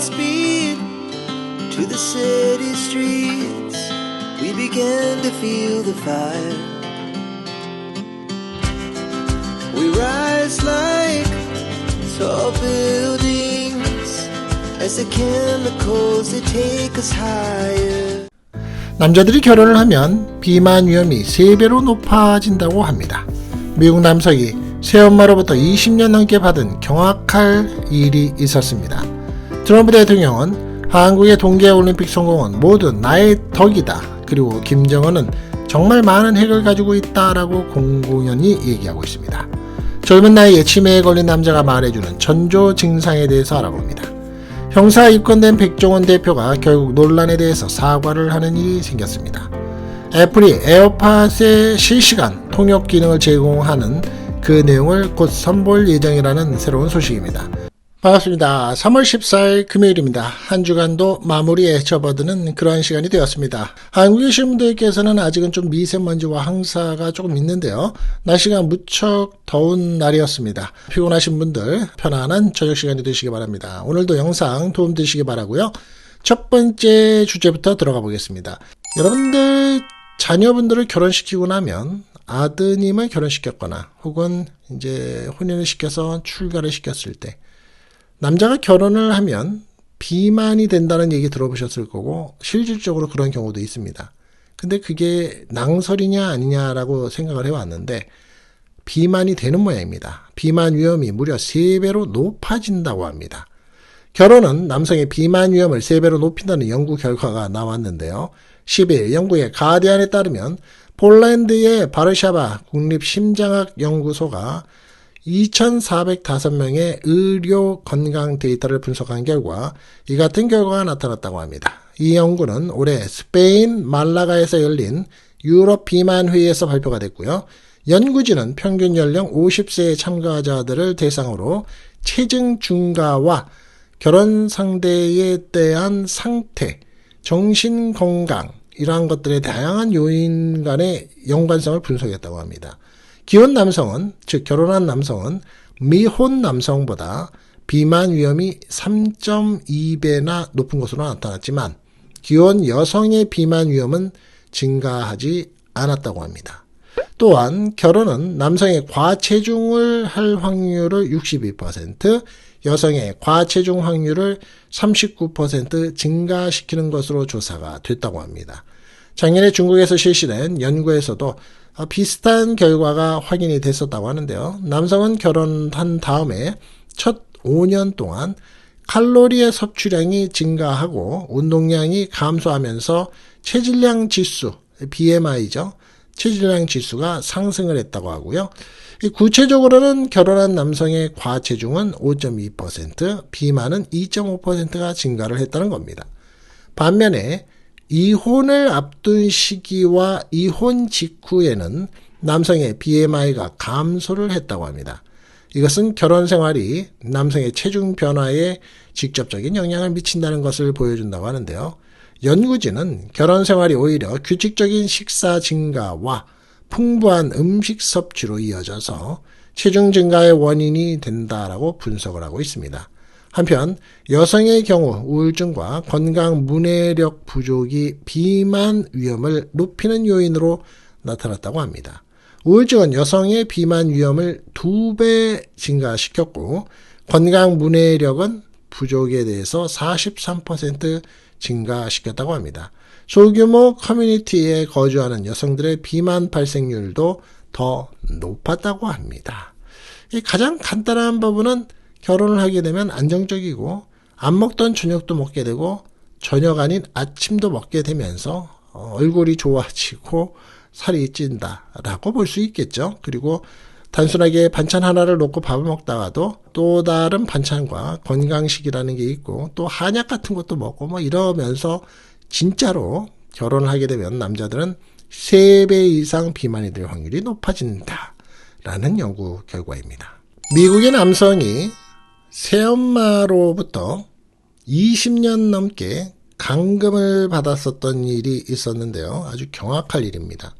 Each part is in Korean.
speed to the city streets. We began to feel the fire. We rise like tall buildings as the chemicals they take us higher. 남자들이 결혼을 하면 비만 위험이 3배로 높아진다고 합니다. 미국 남성이 새엄마로부터 20년 넘게 받은 경악할 일이 있었습니다. 트럼프 대통령은 한국의 동계올림픽 성공은 모두 나의 덕이다. 그리고 김정은은 정말 많은 핵을 가지고 있다라고 공공연히 얘기하고 있습니다. 젊은 나이에 치매에 걸린 남자가 말해주는 전조 증상에 대해서 알아봅니다. 형사 입건된 백종원 대표가 결국 논란에 대해서 사과를 하는 일이 생겼습니다. 애플이 에어팟의 실시간 통역 기능을 제공하는 그 내용을 곧 선보일 예정이라는 새로운 소식입니다. 반갑습니다. 3월 14일 금요일입니다. 한 주간도 마무리에 접어드는 그러한 시간이 되었습니다. 한국에 계신 분들께서는 아직은 좀 미세먼지와 황사가 조금 있는데요. 날씨가 무척 더운 날이었습니다. 피곤하신 분들 편안한 저녁 시간이 되시기 바랍니다. 오늘도 영상 도움 되시기 바라고요. 첫 번째 주제부터 들어가 보겠습니다. 여러분들 자녀분들을 결혼시키고 나면 아드님을 결혼시켰거나 혹은 이제 혼인을 시켜서 출가를 시켰을 때 남자가 결혼을 하면 비만이 된다는 얘기 들어보셨을 거고 실질적으로 그런 경우도 있습니다. 근데 그게 낭설이냐 아니냐라고 생각을 해왔는데 비만이 되는 모양입니다. 비만 위험이 무려 3배로 높아진다고 합니다. 결혼은 남성의 비만 위험을 3배로 높인다는 연구 결과가 나왔는데요. 10일 영국의 가디안에 따르면 폴란드의 바르샤바 국립심장학연구소가 2,405명의 의료 건강 데이터를 분석한 결과 이 같은 결과가 나타났다고 합니다. 이 연구는 올해 스페인 말라가에서 열린 유럽 비만 회의에서 발표가 됐고요. 연구진은 평균 연령 50세의 참가자들을 대상으로 체중 증가와 결혼 상대에 대한 상태, 정신 건강 이러한 것들의 다양한 요인 간의 연관성을 분석했다고 합니다. 기혼 남성은 즉 결혼한 남성은 미혼 남성보다 비만 위험이 3.2배나 높은 것으로 나타났지만 기혼 여성의 비만 위험은 증가하지 않았다고 합니다. 또한 결혼은 남성의 과체중을 할 확률을 62%, 여성의 과체중 확률을 39% 증가시키는 것으로 조사가 됐다고 합니다. 작년에 중국에서 실시된 연구에서도 비슷한 결과가 확인이 됐었다고 하는데요. 남성은 결혼한 다음에 첫 5년 동안 칼로리의 섭취량이 증가하고 운동량이 감소하면서 체질량 지수, BMI죠. 체질량 지수가 상승을 했다고 하고요. 구체적으로는 결혼한 남성의 과체중은 5.2%, 비만은 2.5%가 증가를 했다는 겁니다. 반면에 이혼을 앞둔 시기와 이혼 직후에는 남성의 BMI가 감소를 했다고 합니다. 이것은 결혼 생활이 남성의 체중 변화에 직접적인 영향을 미친다는 것을 보여준다고 하는데요. 연구진은 결혼 생활이 오히려 규칙적인 식사 증가와 풍부한 음식 섭취로 이어져서 체중 증가의 원인이 된다라고 분석을 하고 있습니다. 한편 여성의 경우 우울증과 건강 문해력 부족이 비만 위험을 높이는 요인으로 나타났다고 합니다. 우울증은 여성의 비만 위험을 두 배 증가시켰고 건강 문해력은 부족에 대해서 43% 증가시켰다고 합니다. 소규모 커뮤니티에 거주하는 여성들의 비만 발생률도 더 높았다고 합니다. 가장 간단한 부분은 결혼을 하게 되면 안정적이고 안 먹던 저녁도 먹게 되고 저녁 아닌 아침도 먹게 되면서 어, 얼굴이 좋아지고 살이 찐다라고 볼 수 있겠죠. 그리고 단순하게 반찬 하나를 놓고 밥을 먹다가도 또 다른 반찬과 건강식이라는 게 있고 또 한약 같은 것도 먹고 뭐 이러면서 진짜로 결혼을 하게 되면 남자들은 3배 이상 비만이 될 확률이 높아진다라는 연구 결과입니다. 미국의 남성이 새엄마로부터 20년 넘게 강금을 받았었던 일이 있었는데요. 아주 경악할 일입니다.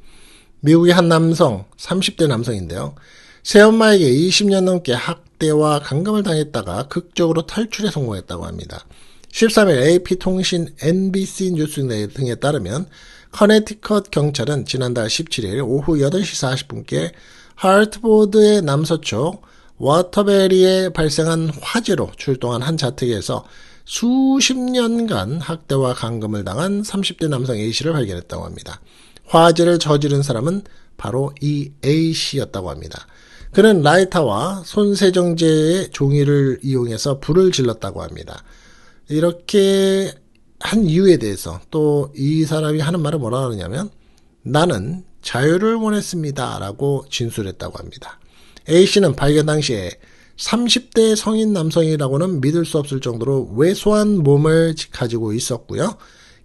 미국의 한 남성, 30대 남성인데요. 새엄마에게 20년 넘게 학대와 강금을 당했다가 극적으로 탈출에 성공했다고 합니다. 13일 AP통신 NBC 뉴스 등에 따르면 커네티컷 경찰은 지난달 17일 오후 8시 40분께 하트보드의 남서쪽 워터베리에 발생한 화재로 출동한 한 자택에서 수십 년간 학대와 감금을 당한 30대 남성 A씨를 발견했다고 합니다. 화재를 저지른 사람은 바로 이 A씨였다고 합니다. 그는 라이터와 손세정제의 종이를 이용해서 불을 질렀다고 합니다. 이렇게 한 이유에 대해서 또 이 사람이 하는 말을 뭐라 하느냐면 나는 자유를 원했습니다. 라고 진술했다고 합니다. A씨는 발견 당시에 30대 성인 남성이라고는 믿을 수 없을 정도로 왜소한 몸을 가지고 있었고요.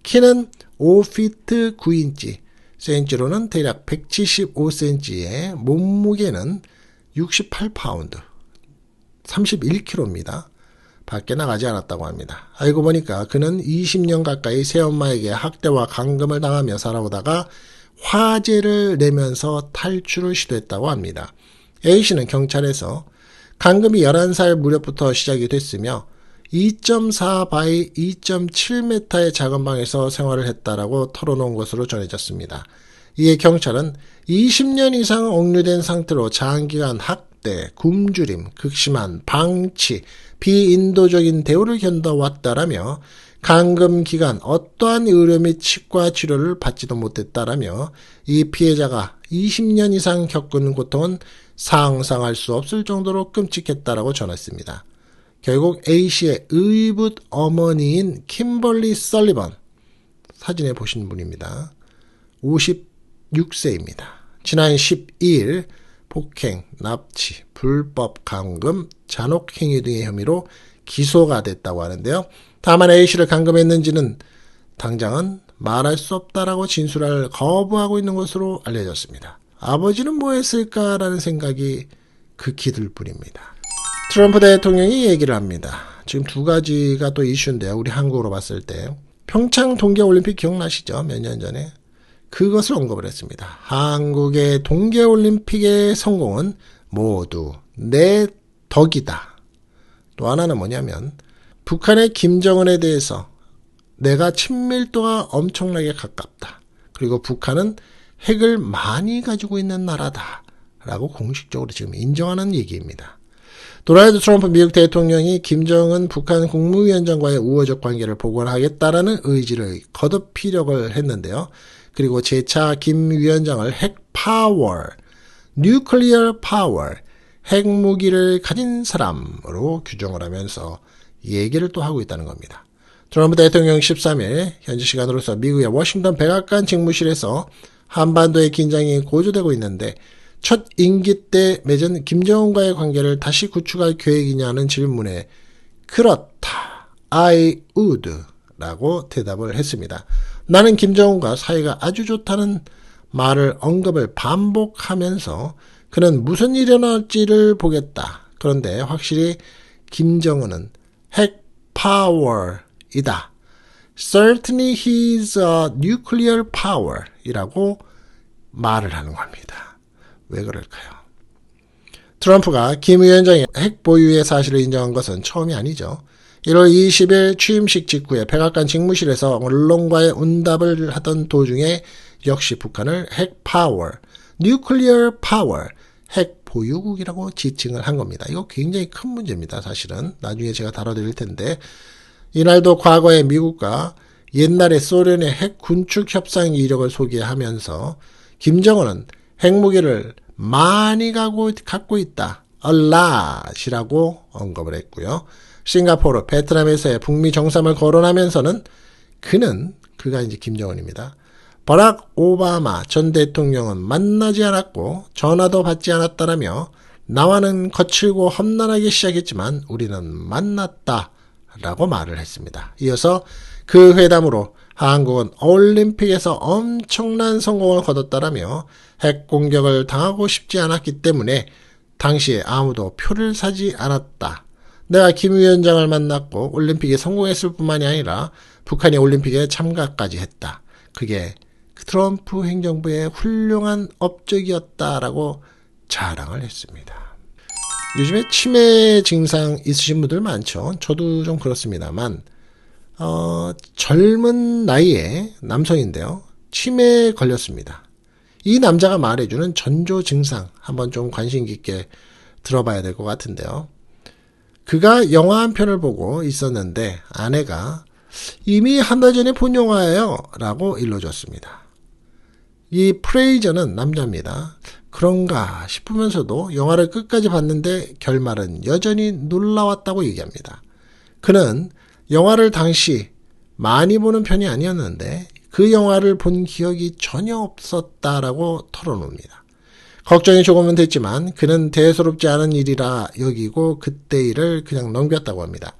키는 5피트 9인치, 센치로는 대략 175cm에 몸무게는 68파운드, 31kg입니다. 밖에 나가지 않았다고 합니다. 알고 보니까 그는 20년 가까이 새엄마에게 학대와 감금을 당하며 살아오다가 화재를 내면서 탈출을 시도했다고 합니다. A씨는 경찰에서 감금이 11살 무렵부터 시작이 됐으며 2.4 바이 2.7m의 작은 방에서 생활을 했다라고 털어놓은 것으로 전해졌습니다. 이에 경찰은 20년 이상 억류된 상태로 장기간 학대, 굶주림, 극심한 방치, 비인도적인 대우를 견뎌왔다라며 감금 기간 어떠한 의료 및 치과 치료를 받지도 못했다라며 이 피해자가 20년 이상 겪은 고통은 상상할 수 없을 정도로 끔찍했다라고 전했습니다. 결국 A씨의 의붓 어머니인 킴벌리 썰리번 사진에 보신 분입니다. 56세입니다. 지난 12일 폭행, 납치, 불법 감금, 잔혹행위 등의 혐의로 기소가 됐다고 하는데요. 다만 A씨를 감금했는지는 당장은 말할 수 없다라고 진술할 거부하고 있는 것으로 알려졌습니다. 아버지는 뭐 했을까라는 생각이 극히 들 뿐입니다. 트럼프 대통령이 얘기를 합니다. 지금 두 가지가 또 이슈인데요. 우리 한국으로 봤을 때. 평창 동계올림픽 기억나시죠? 몇 년 전에. 그것을 언급을 했습니다. 한국의 동계올림픽의 성공은 모두 내 덕이다. 또 하나는 뭐냐면 북한의 김정은에 대해서 내가 친밀도가 엄청나게 가깝다. 그리고 북한은 핵을 많이 가지고 있는 나라다. 라고 공식적으로 지금 인정하는 얘기입니다. 도널드 트럼프 미국 대통령이 김정은 북한 국무위원장과의 우호적 관계를 복원하겠다라는 의지를 거듭 피력을 했는데요. 그리고 재차 김 위원장을 핵 파워, 뉴클리어 파워, 핵무기를 가진 사람으로 규정을 하면서 얘기를 또 하고 있다는 겁니다. 트럼프 대통령 13일 현지 시간으로서 미국의 워싱턴 백악관 직무실에서 한반도의 긴장이 고조되고 있는데 첫 임기 때 맺은 김정은과의 관계를 다시 구축할 계획이냐는 질문에 그렇다. I would 라고 대답을 했습니다. 나는 김정은과 사이가 아주 좋다는 말을 언급을 반복하면서 그는 무슨 일이 일어날지를 보겠다. 그런데 확실히 김정은은 핵 파워이다. Certainly he's a nuclear power 이라고 말을 하는 겁니다. 왜 그럴까요? 트럼프가 김 위원장의 핵 보유의 사실을 인정한 것은 처음이 아니죠. 1월 20일 취임식 직후에 백악관 직무실에서 언론과의 응답을 하던 도중에 역시 북한을 핵 파워, 뉴클리어 파워, 핵 보유국이라고 지칭을 한 겁니다. 이거 굉장히 큰 문제입니다. 사실은 나중에 제가 다뤄드릴 텐데 이날도 과거에 미국과 옛날에 소련의 핵 군축 협상 이력을 소개하면서 김정은은 핵무기를 많이 가고, 갖고 있다. 얼라시라고 언급을 했고요. 싱가포르, 베트남에서의 북미 정상을 거론하면서는 그는 그가 이제 김정은입니다. 버락 오바마 전 대통령은 만나지 않았고 전화도 받지 않았다라며 나와는 거칠고 험난하게 시작했지만 우리는 만났다 라고 말을 했습니다. 이어서 그 회담으로 한국은 올림픽에서 엄청난 성공을 거뒀다라며 핵 공격을 당하고 싶지 않았기 때문에 당시에 아무도 표를 사지 않았다. 내가 김 위원장을 만났고 올림픽에 성공했을 뿐만이 아니라 북한이 올림픽에 참가까지 했다. 그게 트럼프 행정부의 훌륭한 업적이었다라고 자랑을 했습니다. 요즘에 치매 증상 있으신 분들 많죠. 저도 좀 그렇습니다만 어, 젊은 나이에 남성인데요. 치매에 걸렸습니다. 이 남자가 말해주는 전조 증상 한번 좀 관심 깊게 들어봐야 될 것 같은데요. 그가 영화 한 편을 보고 있었는데 아내가 이미 한 달 전에 본 영화예요 라고 일러줬습니다. 이 프레이저는 남자입니다. 그런가 싶으면서도 영화를 끝까지 봤는데 결말은 여전히 놀라웠다고 얘기합니다. 그는 영화를 당시 많이 보는 편이 아니었는데 그 영화를 본 기억이 전혀 없었다라고 털어놓습니다. 걱정이 조금은 됐지만 그는 대수롭지 않은 일이라 여기고 그때 일을 그냥 넘겼다고 합니다.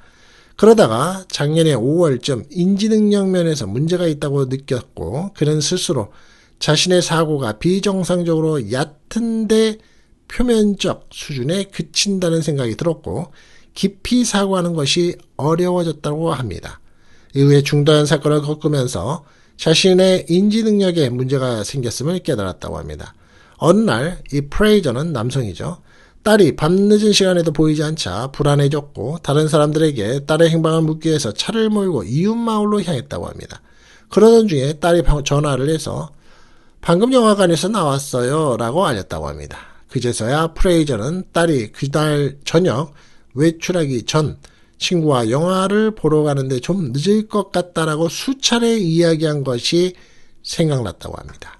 그러다가 작년에 5월쯤 인지능력 면에서 문제가 있다고 느꼈고 그는 스스로 자신의 사고가 비정상적으로 얕은데 표면적 수준에 그친다는 생각이 들었고 깊이 사고하는 것이 어려워졌다고 합니다. 이후에 중도한 사건을 겪으면서 자신의 인지 능력에 문제가 생겼음을 깨달았다고 합니다. 어느 날 이 프레이저는 남성이죠. 딸이 밤늦은 시간에도 보이지 않자 불안해졌고 다른 사람들에게 딸의 행방을 묻기 위해서 차를 몰고 이웃 마을로 향했다고 합니다. 그러던 중에 딸이 전화를 해서 방금 영화관에서 나왔어요 라고 알렸다고 합니다. 그제서야 프레이저는 딸이 그날 저녁 외출하기 전 친구와 영화를 보러 가는데 좀 늦을 것 같다라고 수차례 이야기한 것이 생각났다고 합니다.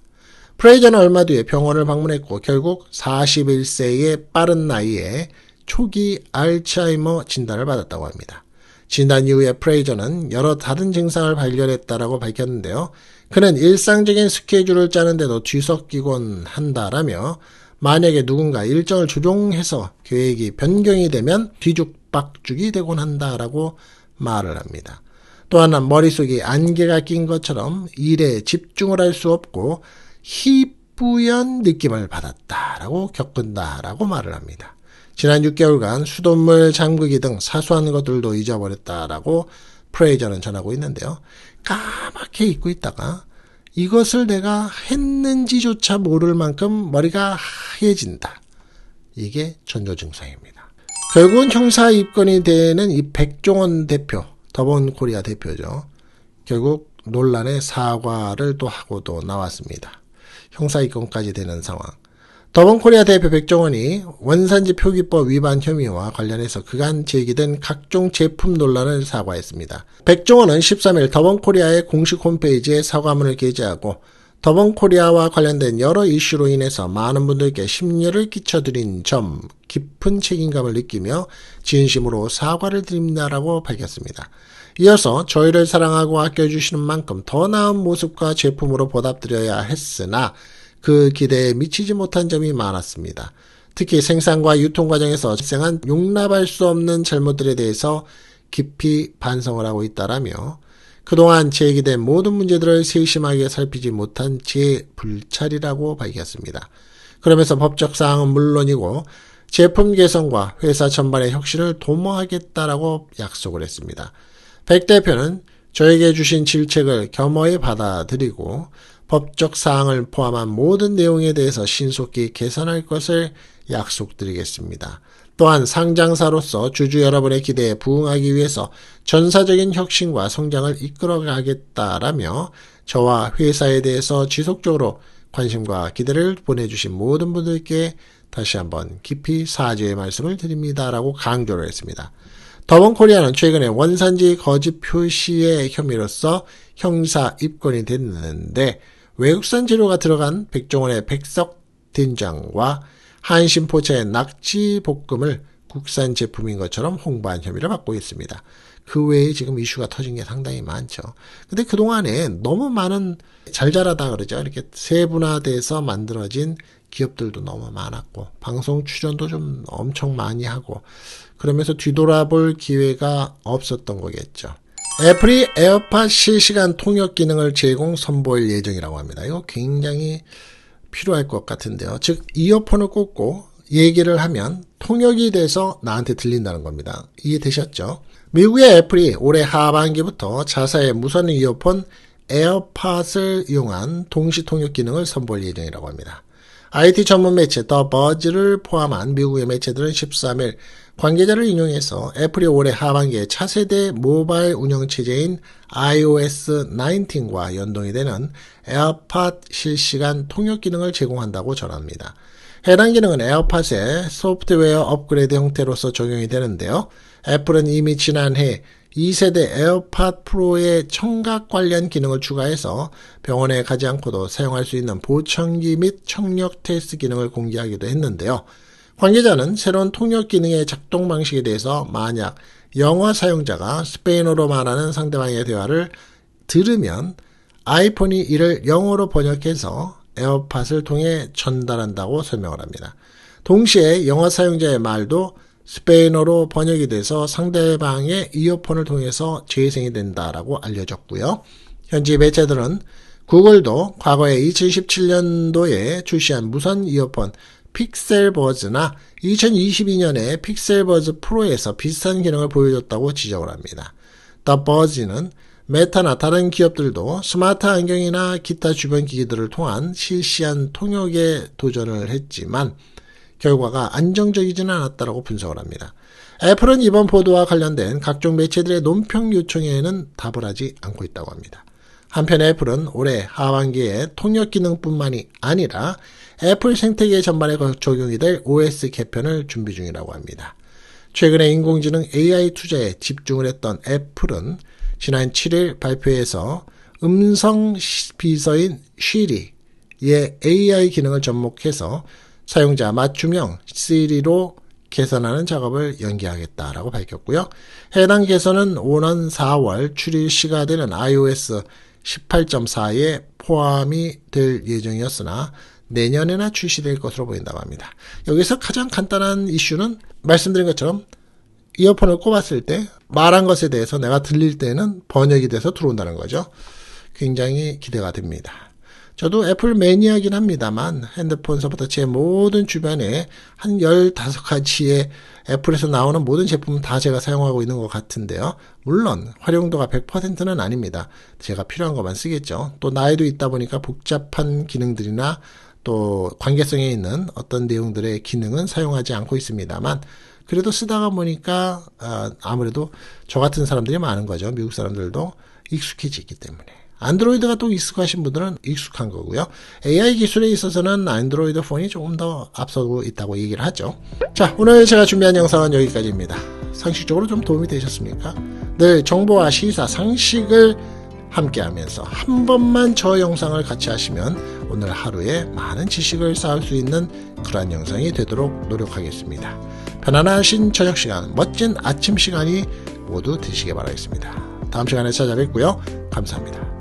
프레이저는 얼마 뒤에 병원을 방문했고 결국 41세의 빠른 나이에 초기 알츠하이머 진단을 받았다고 합니다. 진단 이후에 프레이저는 여러 다른 증상을 발견했다라고 밝혔는데요. 그는 일상적인 스케줄을 짜는데도 뒤섞이곤 한다라며 만약에 누군가 일정을 조종해서 계획이 변경이 되면 뒤죽박죽이 되곤 한다라고 말을 합니다. 또 하나 머릿속에 안개가 낀 것처럼 일에 집중을 할 수 없고 희뿌연 느낌을 받았다라고 겪은다라고 말을 합니다. 지난 6개월간 수돗물 잠그기 등 사소한 것들도 잊어버렸다라고 프레이저는 전하고 있는데요. 까맣게 잊고 있다가 이것을 내가 했는지조차 모를 만큼 머리가 하얘진다. 이게 전조 증상입니다. 결국은 형사 입건이 되는 이 백종원 대표, 더본 코리아 대표죠. 결국 논란의 사과를 또 하고 도 나왔습니다. 형사 입건까지 되는 상황. 더본코리아 대표 백종원이 원산지 표기법 위반 혐의와 관련해서 그간 제기된 각종 제품 논란을 사과했습니다. 백종원은 13일 더본코리아의 공식 홈페이지에 사과문을 게재하고 더본코리아와 관련된 여러 이슈로 인해서 많은 분들께 심려를 끼쳐드린 점 깊은 책임감을 느끼며 진심으로 사과를 드립니다라고 밝혔습니다. 이어서 저희를 사랑하고 아껴주시는 만큼 더 나은 모습과 제품으로 보답드려야 했으나 그 기대에 미치지 못한 점이 많았습니다. 특히 생산과 유통 과정에서 발생한 용납할 수 없는 잘못들에 대해서 깊이 반성을 하고 있다라며 그동안 제기된 모든 문제들을 세심하게 살피지 못한 제 불찰이라고 밝혔습니다. 그러면서 법적 사항은 물론이고 제품 개선과 회사 전반의 혁신을 도모하겠다라고 약속을 했습니다. 백 대표는 저에게 주신 질책을 겸허히 받아들이고 법적 사항을 포함한 모든 내용에 대해서 신속히 개선할 것을 약속드리겠습니다. 또한 상장사로서 주주 여러분의 기대에 부응하기 위해서 전사적인 혁신과 성장을 이끌어가겠다라며 저와 회사에 대해서 지속적으로 관심과 기대를 보내주신 모든 분들께 다시 한번 깊이 사죄의 말씀을 드립니다라고 강조를 했습니다. 더번 코리아는 최근에 원산지 거짓 표시의 혐의로서 형사 입건이 됐는데 외국산 재료가 들어간 백종원의 백석 된장과 한신포차의 낙지 볶음을 국산 제품인 것처럼 홍보한 혐의를 받고 있습니다. 그 외에 지금 이슈가 터진 게 상당히 많죠. 근데 그동안에 너무 많은 잘 자라다 그러죠. 이렇게 세분화돼서 만들어진 기업들도 너무 많았고, 방송 출연도 좀 엄청 많이 하고, 그러면서 뒤돌아볼 기회가 없었던 거겠죠. 애플이 에어팟 실시간 통역 기능을 제공 선보일 예정이라고 합니다. 이거 굉장히 필요할 것 같은데요. 즉, 이어폰을 꽂고 얘기를 하면 통역이 돼서 나한테 들린다는 겁니다. 이해되셨죠? 미국의 애플이 올해 하반기부터 자사의 무선 이어폰 에어팟을 이용한 동시 통역 기능을 선보일 예정이라고 합니다. IT 전문 매체 더 버즈를 포함한 미국의 매체들은 13일 관계자를 인용해서 애플이 올해 하반기에 차세대 모바일 운영체제인 iOS 19과 연동이 되는 에어팟 실시간 통역 기능을 제공한다고 전합니다. 해당 기능은 에어팟의 소프트웨어 업그레이드 형태로서 적용이 되는데요. 애플은 이미 지난해 2세대 에어팟 프로의 청각 관련 기능을 추가해서 병원에 가지 않고도 사용할 수 있는 보청기 및 청력 테스트 기능을 공개하기도 했는데요. 관계자는 새로운 통역 기능의 작동 방식에 대해서 만약 영어 사용자가 스페인어로 말하는 상대방의 대화를 들으면 아이폰이 이를 영어로 번역해서 에어팟을 통해 전달한다고 설명을 합니다. 동시에 영어 사용자의 말도 스페인어로 번역이 돼서 상대방의 이어폰을 통해서 재생이 된다라고 알려졌고요. 현지 매체들은 구글도 과거에 2017년도에 출시한 무선 이어폰 픽셀버즈나 2022년에 픽셀버즈 프로에서 비슷한 기능을 보여줬다고 지적을 합니다. 더 버즈는 메타나 다른 기업들도 스마트 안경이나 기타 주변 기기들을 통한 실시한 통역에 도전을 했지만 결과가 안정적이지는 않았다고 분석을 합니다. 애플은 이번 보도와 관련된 각종 매체들의 논평 요청에는 답을 하지 않고 있다고 합니다. 한편 애플은 올해 하반기에 통역 기능뿐만이 아니라 애플 생태계 전반에 적용이 될 OS 개편을 준비 중이라고 합니다. 최근에 인공지능 AI 투자에 집중을 했던 애플은 지난 7일 발표에서 음성 비서인 쉬리의 AI 기능을 접목해서 사용자 맞춤형 시리로 개선하는 작업을 연기하겠다라고 밝혔고요. 해당 개선은 오는 4월 출일 시가 되는 iOS 18.4에 포함이 될 예정이었으나 내년에나 출시될 것으로 보인다고 합니다. 여기서 가장 간단한 이슈는 말씀드린 것처럼 이어폰을 꼽았을 때 말한 것에 대해서 내가 들릴 때는 번역이 돼서 들어온다는 거죠. 굉장히 기대가 됩니다. 저도 애플 매니아긴 합니다만 핸드폰서부터 제 모든 주변에 한 15가지의 애플에서 나오는 모든 제품은 다 제가 사용하고 있는 것 같은데요. 물론 활용도가 100%는 아닙니다. 제가 필요한 것만 쓰겠죠. 또 나이도 있다 보니까 복잡한 기능들이나 또 관계성에 있는 어떤 내용들의 기능은 사용하지 않고 있습니다만 그래도 쓰다가 보니까 아, 아무래도 저 같은 사람들이 많은 거죠. 미국 사람들도 익숙해지 기 때문에. 안드로이드가 또 익숙하신 분들은 익숙한 거고요. AI 기술에 있어서는 안드로이드 폰이 조금 더 앞서고 있다고 얘기를 하죠. 자, 오늘 제가 준비한 영상은 여기까지입니다. 상식적으로 좀 도움이 되셨습니까? 늘 정보와 시사, 상식을 함께 하면서 한 번만 저 영상을 같이 하시면 오늘 하루에 많은 지식을 쌓을 수 있는 그러한 영상이 되도록 노력하겠습니다. 편안하신 저녁 시간, 멋진 아침 시간이 모두 되시길 바라겠습니다. 다음 시간에 찾아뵙고요. 감사합니다.